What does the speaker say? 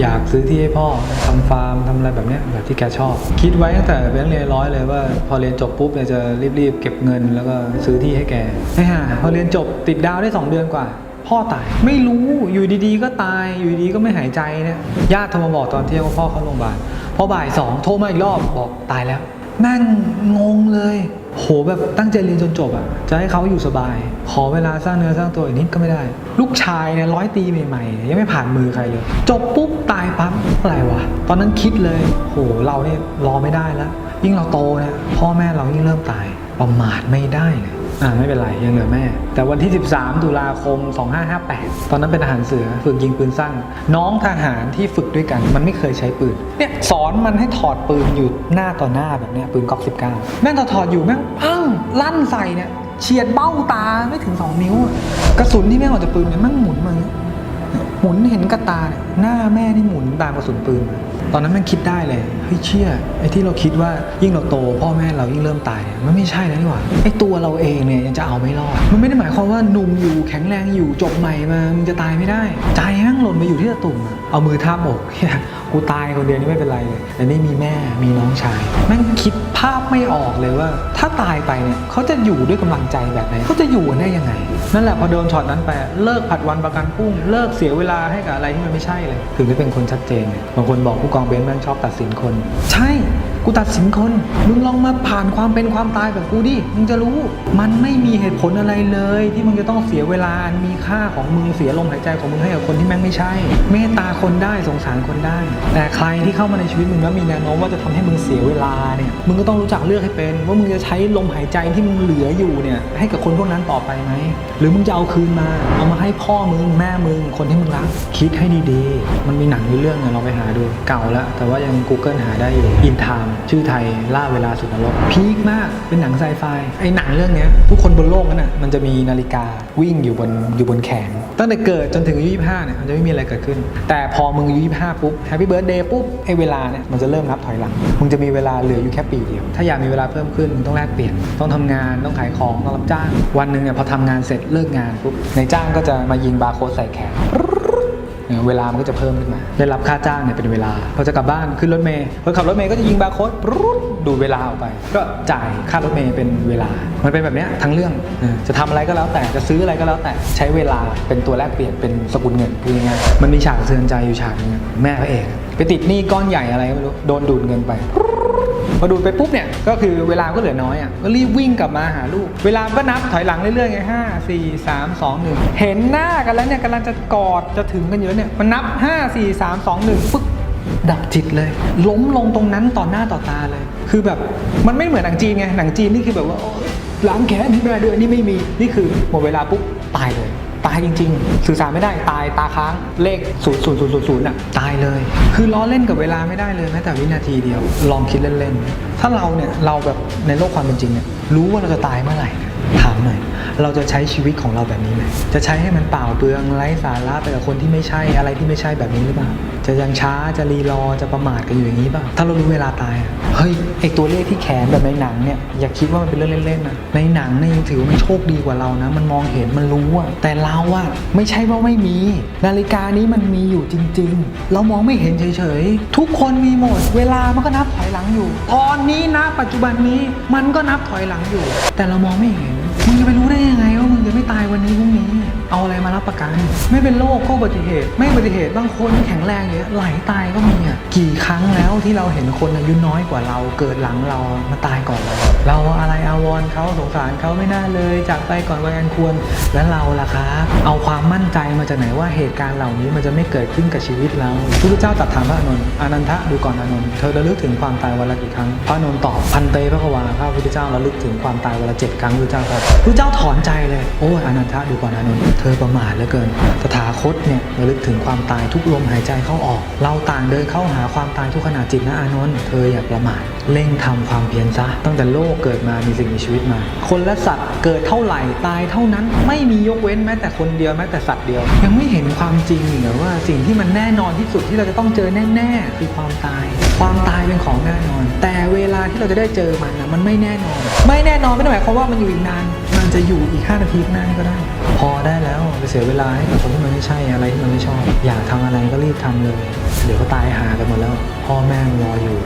อยากซื้อที่ให้พ่อทำฟาร์มทำอะไรแบบนี้แบบที่แกชอบ คิดไว้ตั้งแต่เป็นเรียนร้อยเลยว่า พอเรียนจบปุ๊บเนี่ยจะรีบๆเก็บเงินแล้วก็ซื้อที่ให้แกไอ้ห่าพอเรียนจบติดดาวได้สองเดือนกว่า พ่อตายไม่รู้อยู่ดีๆ ก็ตายอยู่ดีๆก็ไม่หายใจเนี่ยญาติโทรมาบอกตอนเที่ยงว่าพ่อเข้าโรงพยาบาลพอบ่ายสองโทรมาอีกรอบบอกตายแล้ว แม่งงงเลย โหแบบตั้งใจเรียนจนจบอะ จะให้เขาอยู่สบาย ขอเวลาสร้างเนื้อสร้างตัวอีกนิดก็ไม่ได้ ลูกชายเนี่ยร้อยตีใหม่ๆเนี่ยยังไม่ผ่านมือใครเลย จบปุ๊บตายปั๊บอะไรวะ ตอนนั้นคิดเลย โหเราเนี่ยรอไม่ได้แล้ว ยิ่งเราโตเนี่ยพ่อแม่เรายิ่งเริ่มตาย ประมาทไม่ได้เลย อ่าไม่เป็นไรยังเหลือแม่ แต่วันที่ 13 ตุลาคม 2558 ตอนนั้นเป็นทหารเสือฝึกยิงปืนสั้นน้องทหารที่ฝึกด้วยกัน มันไม่เคยใช้ปืนเนี่ยสอนมันให้ถอดปืนอยู่หน้าต่อหน้าแบบเนี้ยปืนก๊อก19 แม่งถอดถอดอยู่แม่งปังลั่นใส่เนี่ยเฉียดเบ้าตาไม่ถึง 2 นิ้ว กระสุนที่แม่งออกจากปืนเนี่ยแม่งหมุนมาอย่างเงี้ย หมุนเห็นกระตาเนี่ยหน้าแม่นี่หมุนตามกระสุนปืนมาตอนนั้นมันคิดได้เลยเฮ้ยเชี่ยไอ้ที่เราคิดว่ายิ่งเราโต พ่อแม่เรายิ่งเริ่มตายเนี่ยมันไม่ใช่แล้วนี่หว่าไอ้ตัวเราเองเนี่ยยังจะเอาไม่รอดมันไม่ได้หมายความว่าหนุ่มอยู่แข็งแรงอยู่จบใหม่มามึงจะตายไม่ได้ ใจแม่งหล่นไปอยู่ที่ตะตุ่มเอามือทาบอกเฮียกูตายคนเดียวนี่ไม่เป็นไรเลยแต่นี่มีแม่มีน้องชายแม่งคิดภาพไม่ออกเลยว่า ถ้าตายไปเนี่ยเขาจะอยู่ด้วยกำลังใจแบบไหนเขาจะอยู่ได้ยังไง นั่นแหละพอโดนช็อตนั้นไปเลิกผัดวันประกันพรุ่งเลิกเสียเวลาให้กับอะไรที่มันไม่ใช่เลย ถึงได้เป็นคนชัดเจนเนี่ยบางคนบอกผู้กองเบนซ์แม่งชอบตัดสินคน ใช่ กูตัดสินคน มึงลองมาผ่านความเป็นความตายแบบกูดิ มึงจะรู้ มันไม่มีเหตุผลอะไรเลย ที่มึงจะต้องเสียเวลาอันมีค่าของมึงเสียลมหายใจของมึงให้กับคนที่แม่งไม่ใช่ เมตตาคนได้สงสารคนได้ แต่ใครที่เข้ามาในชีวิตมึงแล้วมีแนวโน้มว่าจะทำให้มึงเสียเวลาเนี่ย มึงก็ต้องรู้จักเลือกให้เป็น ว่ามึงจะใช้ลมหายใจที่มึงเหลืออยู่เนี่ยให้กับคนพวกนั้นต่อไปไหม หรือมึงจะเอาคืนมา เอามาให้พ่อมึงแม่มึงคนที่มึงรัก คิดให้ดีๆ มันมีหนังอยู่เรื่องนึงเราไปหาดู เก่าแล้วแต่ว่ายัง Google หาได้อยู่อินทามชื่อไทยล่าเวลาสุดนรกพีคมากเป็นหนังไซไฟไอ้หนังเรื่องเนี้ยทุกคนบนโลกนั้นน่ะมันจะมีนาฬิกาวิ่งอยู่บนอยู่บนแขนตั้งแต่เกิดจนถึงอายุ25เนี่ยมันจะไม่มีอะไรเกิดขึ้น แต่พอมึงอายุ25ปุ๊บแฮปปี้เบิร์ดเดย์ปุ๊บไอ้เวลาเนี่ยมันจะเริ่มนับถอยหลังมึงจะมีเวลาเหลืออยู่แค่ปีเดียว ถ้าอยากมีเวลาเพิ่มขึ้นมึงต้องแลกเปลี่ยน ต้องทำงานต้องขายของต้องรับจ้าง วันหนึ่งเนี่ยพอทำงานเสร็จเลิกงานปุ๊บนายจ้างก็จะมายิงบาร์โค้ดใส่แขน เวลามันก็จะเพิ่มขึ้นมา ได้รับค่าจ้างเนี่ยเป็นเวลาพอจะกลับบ้านขึ้นรถเมย์คนขับรถเมย์ก็จะยิงบาร์โค้ดรุ๊ดดูเวลาออกไป ก็จ่ายค่ารถเมย์เป็นเวลา มันเป็นแบบเนี้ยทั้งเรื่องจะทำอะไรก็แล้วแต่จะซื้ออะไรก็แล้วแต่ใช้เวลาเป็นตัวแลกเปลี่ยนเป็นสกุลเงินคือยังไงมันมีฉากเทือนใจอยู่ฉากนึงแม่พระเอกไปติดหนี้ก้อนใหญ่อะไรก็ไม่รู้โดนดูดเงินไป พอดูดไปปุ๊บเนี่ยก็คือเวลาก็เหลือน้อยอะก็รีบวิ่งกลับมาหาลูก เวลาก็นับถอยหลังเรื่อยๆไงห้าสี่สามสองหนึ่งเห็นหน้ากันแล้วเนี่ยกำลังจะกอดจะถึงกันอยู่แล้วเนี่ยมันนับห้าสี่สามสองหนึ่งปึ๊บดับจิตเลย ล้มลงตรงนั้นต่อหน้าต่อตาเลย คือแบบมันไม่เหมือนหนังจีนไงหนังจีนนี่คือแบบว่าล้างแค้นที่แม่ด้วยอันนี่ไม่มีนี่คือหมดเวลาปุ๊บตายเลย ตายจริง ๆ สื่อสารไม่ได้ตายตาค้างเลข0 0 0 0 0อะตายเลย คือล้อเล่นกับเวลาไม่ได้เลยแม้แต่วินาทีเดียว ลองคิดเล่นๆถ้าเราเนี่ยเราแบบในโลกความเป็นจริงเนี่ยรู้ว่าเราจะตายเมื่อไหร่ ถามหน่อย เราจะใช้ชีวิตของเราแบบนี้ไหม จะใช้ให้มันเปล่าเปลืองไร้สาระไปกับคนที่ไม่ใช่อะไรที่ไม่ใช่แบบนี้หรือเปล่า จะยังช้าจะรีรอจะประมาทกันอยู่อย่างนี้เปล่าถ้าเรารู้เวลาตายอะเฮ้ยไอตัวเลขที่แขนแบบในหนังเนี่ยอย่าคิดว่ามันเป็นเรื่องเล่นๆนะในหนังเนี่ยยังถือว่ามันโชคดีกว่าเรานะ มันมองเห็นมันรู้อะแต่เราอะไม่ใช่ว่าไม่มี นาฬิกานี้มันมีอยู่จริง ๆ เรามองไม่เห็นเฉยๆทุกคนมีหมด เวลามันก็นับถอยหลังอยู่ ตอนนี้นะปัจจุบันนี้มันก็นับถอยหลังอยู่ แต่เรามองไม่เห็น มึงจะไปรู้ได้ยังไงว่า ไม่เป็นโรคก็อุบัติเหตุ ไม่อุบัติเหตุบางคนแข็งแรงอย่างเงี้ยไหลตายก็มีอะกี่ครั้งแล้วที่เราเห็นคนอายุน้อยกว่าเราเกิดหลังเรามาตายก่อนเราเราอะไรอาวรเขาสงสารเขาไม่น่าเลยจากไปก่อนวัยอันควรแล้วเราล่ะครับเอาความมั่นใจมาจากไหนว่าเหตุการณ์เหล่านี้มันจะไม่เกิดขึ้นกับชีวิตเราพระเจ้าตรัสถามพระอนนท์อานันทะดูก่อนอานนท์เธอระลึกถึงความตายวันละกี่ครั้งพระอนนท์ตอบพันเตพระควาพระพุทธเจ้าระลึกถึงความตายวันละเจ็ดครั้งพระเจ้าครับพระเจ้าถอนใจเลยโอ้อานันทะดูก่อนอานนท์เธอประมาทเหลือเกินถาคตเนี่ยระลึกถึงความตายทุกลมหายใจเข้าออก เราต่างเดินเข้าหาความตายทุกขณะจิตนะอานนท์เธออย่าประมาทเร่งทำความเพียรซะ ตั้งแต่โลกเกิดมามีสิ่งมีชีวิตมา คนและสัตว์เกิดเท่าไหร่ตายเท่านั้นไม่มียกเว้นแม้แต่คนเดียวแม้แต่สัตว์เดียว ยังไม่เห็นความจริงหรอว่าสิ่งที่มันแน่นอนที่สุดที่เราจะต้องเจอแน่ๆคือความตาย ความตายเป็นของแน่นอน แต่เวลาที่เราจะได้เจอมันนะมันไม่แน่นอน ไม่แน่นอนไม่ได้หมายความว่ามันอยู่อีกนาน มันจะอยู่อีก 5 นาทีข้างหน้าก็ได้ พอได้แล้วไปเสียเวลาให้กับคนที่มันไม่ใช่อะไรที่มันไม่ชอบ อยากทำอะไรก็รีบทำเลย เดี๋ยวก็ตายหากันหมดแล้ว พ่อแม่รออยู่